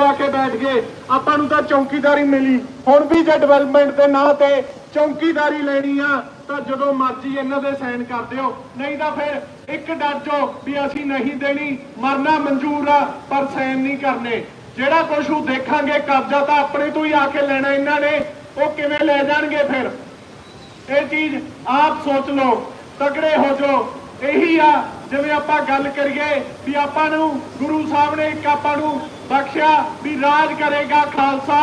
ਆ ਕੇ ਬੈਠ ਗਏ। ਆਪਾਂ ਨੂੰ ਤਾਂ ਚੌਕੀਦਾਰੀ ਮਿਲੀ। ਹੁਣ ਵੀ ਜੇ ਡਿਵੈਲਪਮੈਂਟ ਦੇ ਨਾਂ ਤੇ ਚੌਕੀਦਾਰੀ ਲੈਣੀ ਆ। ਤਾਂ ਜਦੋਂ ਮਰਜ਼ੀ ਇਹਨਾਂ ਦੇ ਸਾਈਨ ਕਰ ਦਿਓ। ਨਹੀਂ ਤਾਂ ਫਿਰ ਇੱਕ ਡਰ ਵੀ ਅਸੀਂ ਨਹੀਂ ਦੇਣੀ। ਮਰਨਾ ਮਨਜ਼ੂਰ ਆ, ਪਰ ਸਾਈਨ ਨਹੀਂ ਕਰਨੇ। ਜਿਹੜਾ ਕੁਝ ਉਹ ਦੇਖਾਂਗੇ ਕਬਜ਼ਾ ਤਾਂ ਆਪਣੇ ਤੋਂ ਹੀ ਆ ਕੇ ਲੈਣਾ ਇਹਨਾਂ ਨੇ। ਉਹ ਕਿਵੇਂ ਲੈ ਜਾਣਗੇ ਫਿਰ? ਇਹ ਚੀਜ਼ ਆਪ ਸੋਚ ਲਓ। ਤਕੜੇ ਹੋ ਜਾਓ। ਇਹੀ ਆ, ਜਿਵੇਂ ਆਪਾਂ ਗੱਲ ਕਰੀਏ ਵੀ ਆਪਾਂ ਨੂੰ ਗੁਰੂ ਸਾਹਿਬ ਨੇ ਇੱਕ ਆਪਾਂ ਨੂੰ ਬਖਸ਼ਿਆ ਵੀ ਰਾਜ ਕਰੇਗਾ ਖਾਲਸਾ,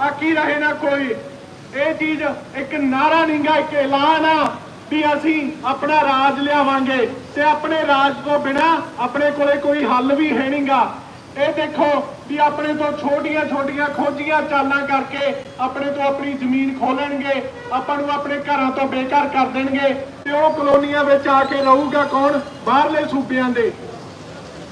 ਆ ਕੀ ਰਹੇ ਨਾ ਕੋਈ? ਇਹ ਚੀਜ਼ ਇੱਕ ਨਾਰਾ ਨਹੀਂਗਾ ਇੱਕ ਐਲਾਨ ਆ ਵੀ ਅਸੀਂ ਆਪਣਾ ਰਾਜ ਲਿਆਵਾਂਗੇ ਤੇ ਆਪਣੇ ਰਾਜ ਤੋਂ ਬਿਨਾ ਆਪਣੇ ਕੋਲੇ ਕੋਈ ਹੱਲ ਵੀ ਹੈ ਨਹੀਂਗਾ ਇਹ ਦੇਖੋ ਵੀ ਆਪਣੇ ਤੋਂ ਛੋਟੀਆਂ ਛੋਟੀਆਂ ਖੋਜੀਆਂ ਚਾਲਾਂ ਕਰਕੇ ਆਪਣੇ ਤੋਂ ਆਪਣੀ ਜ਼ਮੀਨ ਖੋਲਣਗੇ, ਆਪਾਂ ਨੂੰ ਆਪਣੇ ਘਰਾਂ ਤੋਂ ਬੇਘਰ ਕਰ ਦੇਣਗੇ ਤੇ ਉਹ ਕਲੋਨੀਆਂ ਵਿੱਚ ਆ ਕੇ ਰਹੂਗਾ ਕੌਣ? ਬਾਹਰਲੇ ਸੂਬਿਆਂ ਦੇ।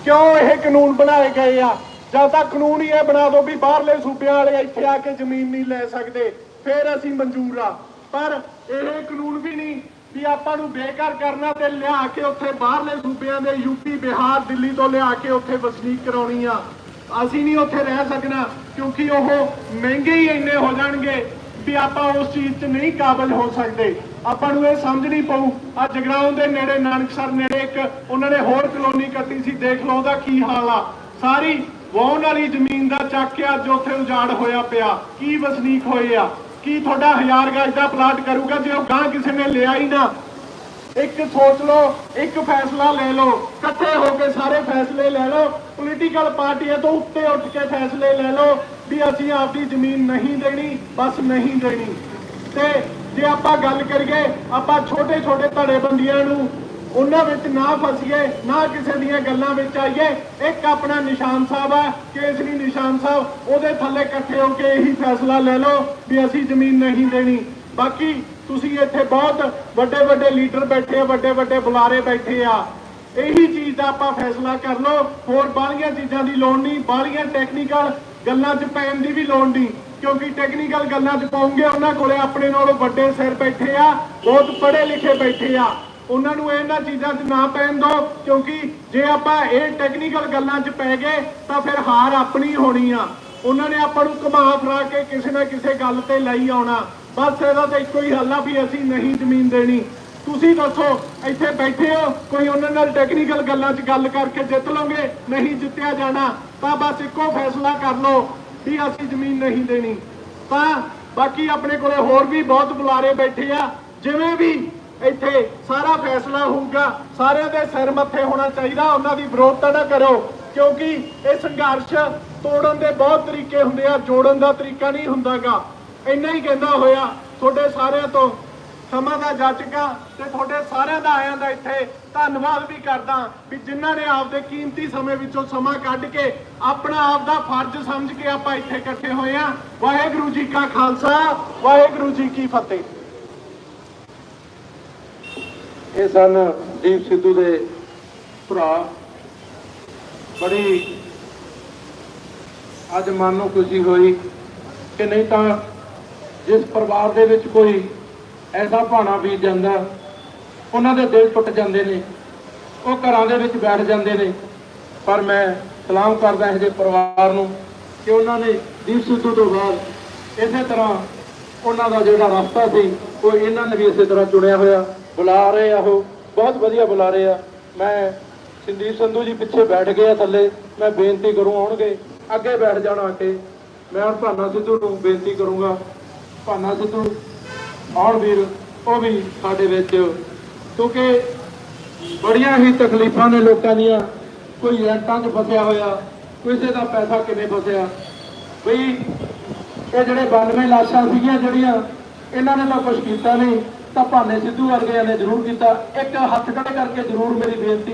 ਕਿਉਂ ਇਹ ਕਾਨੂੰਨ ਬਣਾਏ ਗਏ ਆ? ਜਾਂ ਤਾਂ ਕਾਨੂੰਨ ਹੀ ਇਹ ਬਣਾ ਦੋ ਵੀ ਬਾਹਰਲੇ ਸੂਬਿਆਂ ਵਾਲੇ ਇੱਥੇ ਆ ਕੇ ਜ਼ਮੀਨ ਨਹੀਂ ਲੈ ਸਕਦੇ, ਫਿਰ ਅਸੀਂ ਮਨਜ਼ੂਰ ਆ। ਪਰ ਇਹ ਕਾਨੂੰਨ ਵੀ ਆਪਾਂ ਨੂੰ ਬੇਘਰ ਕਰਨਾ ਤੇ ਲਿਆ ਕੇ ਉੱਥੇ ਬਾਹਰਲੇ ਸੂਬਿਆਂ ਦੇ ਯੂਪੀ ਬਿਹਾਰ, ਦਿੱਲੀ ਤੋਂ ਲਿਆ ਕੇ ਉੱਥੇ ਵਸਨੀਕ ਕਰਾਉਣੀ ਆ। ਅਸੀਂ ਨਹੀਂ ਉੱਥੇ ਰਹਿ ਸਕਣਾ, ਕਿਉਂਕਿ ਉਹ ਮਹਿੰਗੇ ਹੀ ਇੰਨੇ ਹੋ ਜਾਣਗੇ ਵੀ ਆਪਾਂ ਉਸ ਚੀਜ਼ 'ਚ ਨਹੀਂ ਕਾਬਲ ਹੋ ਸਕਦੇ। ਆਪਾਂ ਨੂੰ ਇਹ ਸਮਝਣੀ ਪਊ ਆ ਜਗਰਾਉਂ ਦੇ ਨੇੜੇ ਨਾਨਕਸਰ ਨੇੜੇ ਇੱਕ ਉਹਨਾਂ ਨੇ ਹੋਰ ਕਲੋਨੀ ਕੱਟੀ ਸੀ, ਦੇਖ ਲਓ ਉਹਦਾ ਕੀ ਹਾਲ ਆ। ਸਾਰੀ ਵਾਹਣ ਵਾਲੀ ਜ਼ਮੀਨ ਦਾ ਚੱਕ ਕੇ ਅੱਜ ਉੱਥੇ ਉਜਾੜ ਹੋਇਆ ਪਿਆ, ਕੀ ਵਸਨੀਕ ਹੋਏ ਆ। ਕੀ ਤੁਹਾਡਾ ਹਜ਼ਾਰ ਗਜ ਦਾ ਪਲਾਟ ਕਰੂਗਾ ਜੇ ਉਹ ਗਾਂ ਕਿਸੇ ਨੇ ਲਿਆ ਹੀ ਨਾ? ਇੱਕ ਸੋਚ ਲਓ, ਇੱਕ ਫੈਸਲਾ ਲੈ ਲਓ, ਇਕੱਠੇ ਹੋ ਕੇ ਸਾਰੇ ਫੈਸਲੇ ਲੈ ਲਓ ਪੋਲੀਟੀਕਲ ਪਾਰਟੀਆਂ ਤੋਂ ਉੱਤੇ ਉੱਠ ਕੇ ਫੈਸਲੇ ਲੈ ਲਓ ਵੀ ਅਸੀਂ ਆਪਦੀ ਜ਼ਮੀਨ ਨਹੀਂ ਦੇਣੀ, ਬਸ ਨਹੀਂ ਦੇਣੀ। ਤੇ ਜੇ ਆਪਾਂ ਗੱਲ ਕਰੀਏ, ਆਪਾਂ ਛੋਟੇ ਛੋਟੇ ਧੜੇਬੰਦੀਆਂ ਨੂੰ ਉਹਨਾਂ ਵਿੱਚ ਨਾ ਫਸੀਏ ਨਾ ਕਿਸੇ ਦੀਆਂ ਗੱਲਾਂ ਵਿੱਚ ਆਈਏ ਇੱਕ ਆਪਣਾ ਨਿਸ਼ਾਨ ਸਾਹਿਬ ਆ, ਕੇਸਰੀ ਨਿਸ਼ਾਨ ਸਾਹਿਬ, ਉਹਦੇ ਥੱਲੇ ਇਕੱਠੇ ਹੋ ਕੇ ਇਹੀ ਫੈਸਲਾ ਲੈ ਲਓ ਵੀ ਅਸੀਂ ਜ਼ਮੀਨ ਨਹੀਂ ਦੇਣੀ। ਬਾਕੀ ਤੁਸੀਂ ਇੱਥੇ ਬਹੁਤ ਵੱਡੇ ਵੱਡੇ ਲੀਡਰ ਬੈਠੇ ਆ ਵੱਡੇ ਵੱਡੇ ਬੁਲਾਰੇ ਬੈਠੇ ਆ। ਇਹੀ ਚੀਜ਼ ਦਾ ਆਪਾਂ ਫੈਸਲਾ ਕਰ ਲਓ। ਹੋਰ ਬਾਹਲੀਆਂ ਚੀਜ਼ਾਂ ਦੀ ਲੋੜ ਨਹੀਂ, ਬਾਹਲੀਆਂ ਟੈਕਨੀਕਲ ਗੱਲਾਂ 'ਚ ਪੈਣ ਦੀ ਵੀ ਲੋੜ ਨਹੀਂ। ਕਿਉਂਕਿ ਟੈਕਨੀਕਲ ਗੱਲਾਂ 'ਚ ਪਾਉਂਗੇ, ਉਹਨਾਂ ਕੋਲੇ ਆਪਣੇ ਨਾਲੋਂ ਵੱਡੇ ਸਿਰ ਬੈਠੇ ਆ, ਬਹੁਤ ਪੜ੍ਹੇ ਲਿਖੇ ਬੈਠੇ ਆ। ਉਹਨਾਂ ਨੂੰ ਇਹਨਾਂ ਚੀਜ਼ਾਂ 'ਚ ਨਾ ਪੈਣ ਦਿਓ, ਕਿਉਂਕਿ ਜੇ ਆਪਾਂ ਇਹ ਟੈਕਨੀਕਲ ਗੱਲਾਂ 'ਚ ਪੈ ਗਏ, ਤਾਂ ਫਿਰ ਹਾਰ ਆਪਣੀ ਹੋਣੀ ਆ। ਉਹਨਾਂ ਨੇ ਆਪਾਂ ਨੂੰ ਘੁਮਾ ਫਰਾ ਕੇ ਕਿਸੇ ਨਾ ਕਿਸੇ ਗੱਲ ਤੇ ਲਈ ਆਉਣਾ। ਬਸ ਇਹਦਾ ਤਾਂ ਇੱਕੋ ਹੀ ਹੱਲ ਆ ਵੀ ਅਸੀਂ ਨਹੀਂ ਜ਼ਮੀਨ ਦੇਣੀ। ਤੁਸੀਂ ਦੱਸੋ, ਇੱਥੇ ਬੈਠੇ ਹੋ, ਕੋਈ ਉਹਨਾਂ ਨਾਲ ਟੈਕਨੀਕਲ ਗੱਲਾਂ 'ਚ ਗੱਲ ਕਰਕੇ ਜਿੱਤ ਲਓਗੇ? ਨਹੀਂ ਜਿੱਤਿਆ ਜਾਣਾ, ਤਾਂ ਬਸ ਇੱਕੋ ਫੈਸਲਾ ਕਰ ਲਓ ਵੀ ਅਸੀਂ ਜ਼ਮੀਨ ਨਹੀਂ ਦੇਣੀ। ਤਾਂ ਬਾਕੀ ਆਪਣੇ ਕੋਲੇ ਹੋਰ ਵੀ ਬਹੁਤ ਬੁਲਾਰੇ ਬੈਠੇ ਆ, ਜਿਵੇਂ ਵੀ ਇੱਥੇ ਸਾਰਾ ਫੈਸਲਾ ਹੋਊਗਾ, ਸਾਰਿਆਂ ਦੇ ਸਿਰ ਮੱਥੇ ਹੋਣਾ ਚਾਹੀਦਾ, ਉਹਨਾਂ ਦੀ ਵਿਰੋਧਤਾ ਨਾ ਕਰੋ, ਕਿਉਂਕਿ ਇਹ ਸੰਘਰਸ਼ ਤੋੜਨ ਦੇ ਬਹੁਤ ਤਰੀਕੇ ਹੁੰਦੇ ਆ, ਜੋੜਨ ਦਾ ਤਰੀਕਾ ਨਹੀਂ ਹੁੰਦਾਗਾ। ਇੰਨਾ ਹੀ ਕਹਿੰਦਾ ਹੋਇਆ, ਤੁਹਾਡੇ ਸਾਰਿਆਂ ਤੋਂ ਸਮਾਂ ਦਾ ਜਾਚਕਾ ਤੇ ਤੁਹਾਡੇ ਸਾਰਿਆਂ ਦਾ ਆਇਆਂ ਦਾ ਇੱਥੇ ਧੰਨਵਾਦ ਵੀ ਕਰਦਾ ਵੀ ਜਿਨ੍ਹਾਂ ਨੇ ਆਪਦੇ ਕੀਮਤੀ ਸਮੇਂ ਵਿੱਚੋਂ ਸਮਾਂ ਕੱਢ ਕੇ ਆਪਣਾ ਆਪ ਦਾ ਫਰਜ਼ ਸਮਝ ਕੇ ਆਪਾਂ ਇੱਥੇ ਇਕੱਠੇ ਹੋਏ ਆ। ਵਾਹਿਗੁਰੂ ਜੀ ਕਾ ਖਾਲਸਾ, ਵਾਹਿਗੁਰੂ ਜੀ ਕੀ ਫਤਿਹ। ਇਹ ਸਨ ਦੀਪ ਸਿੱਧੂ ਦੇ ਭਰਾ। ਬੜੀ ਅੱਜ ਮਨ ਨੂੰ ਖੁਸ਼ੀ ਹੋਈ ਕਿ ਨਹੀਂ ਤਾਂ ਜਿਸ ਪਰਿਵਾਰ ਦੇ ਵਿੱਚ ਕੋਈ ਐਸਾ ਭਾਣਾ ਬੀਤ ਜਾਂਦਾ, ਉਹਨਾਂ ਦੇ ਦਿਲ ਟੁੱਟ ਜਾਂਦੇ ਨੇ, ਉਹ ਘਰਾਂ ਦੇ ਵਿੱਚ ਬੈਠ ਜਾਂਦੇ ਨੇ। ਪਰ ਮੈਂ ਸਲਾਮ ਕਰਦਾ ਇਹ ਜਿਹੇ ਪਰਿਵਾਰ ਨੂੰ ਕਿ ਉਹਨਾਂ ਨੇ ਦੀਪ ਸਿੱਧੂ ਤੋਂ ਬਾਅਦ ਇਸੇ ਤਰ੍ਹਾਂ ਉਹਨਾਂ ਦਾ ਜਿਹੜਾ ਰਸਤਾ ਸੀ, ਉਹ ਇਹਨਾਂ ਨੇ ਵੀ ਇਸੇ ਤਰ੍ਹਾਂ ਚੁਣਿਆ ਹੋਇਆ। ਬੁਲਾ ਰਹੇ ਆ ਉਹ। ਬਹੁਤ ਵਧੀਆ ਬੁਲਾ ਰਹੇ ਆ। ਮੈਂ ਸੰਦੀਪ ਸੰਧੂ ਜੀ ਪਿੱਛੇ ਬੈਠ ਗਏ ਆ ਥੱਲੇ। ਮੈਂ ਬੇਨਤੀ ਕਰੂੰ ਆਉਣਗੇ। ਅੱਗੇ ਬੈਠ ਜਾਣਾ ਆ ਕੇ ਮੈਂ ਹੁਣ ਭਾਨਾ ਸਿੱਧੂ ਨੂੰ ਬੇਨਤੀ ਕਰੂੰਗਾ। ਭਾਨਾ ਸਿੱਧੂ, ਆਉਣ ਵੀਰ, ਉਹ ਵੀ ਸਾਡੇ ਵਿੱਚ। ਕਿਉਂਕਿ ਬੜੀਆਂ ਹੀ ਤਕਲੀਫਾਂ ਨੇ ਲੋਕਾਂ ਦੀਆਂ। ਕੋਈ ਰੈਂਟਾਂ 'ਚ ਫਸਿਆ ਹੋਇਆ। ਕਿਸੇ ਦਾ ਪੈਸਾ ਕਿਵੇਂ ਫਸਿਆ? ਬਈ, ਇਹ ਜਿਹੜੇ 92 ਲਾਸ਼ਾਂ ਸੀਗੀਆਂ ਜਿਹੜੀਆਂ, ਇਹਨਾਂ ਨੇ ਤਾਂ ਕੁਝ ਕੀਤਾ ਨਹੀਂ। ਤਾਂ ਭਾਨੇ ਸਿੱਧੂ ਵਰਗਿਆਂ ਨੇ ਜ਼ਰੂਰ ਕੀਤਾ ਇੱਕ ਹੱਥ ਖੜੇ ਕਰਕੇ ਜ਼ਰੂਰ ਮੇਰੀ ਬੇਨਤੀ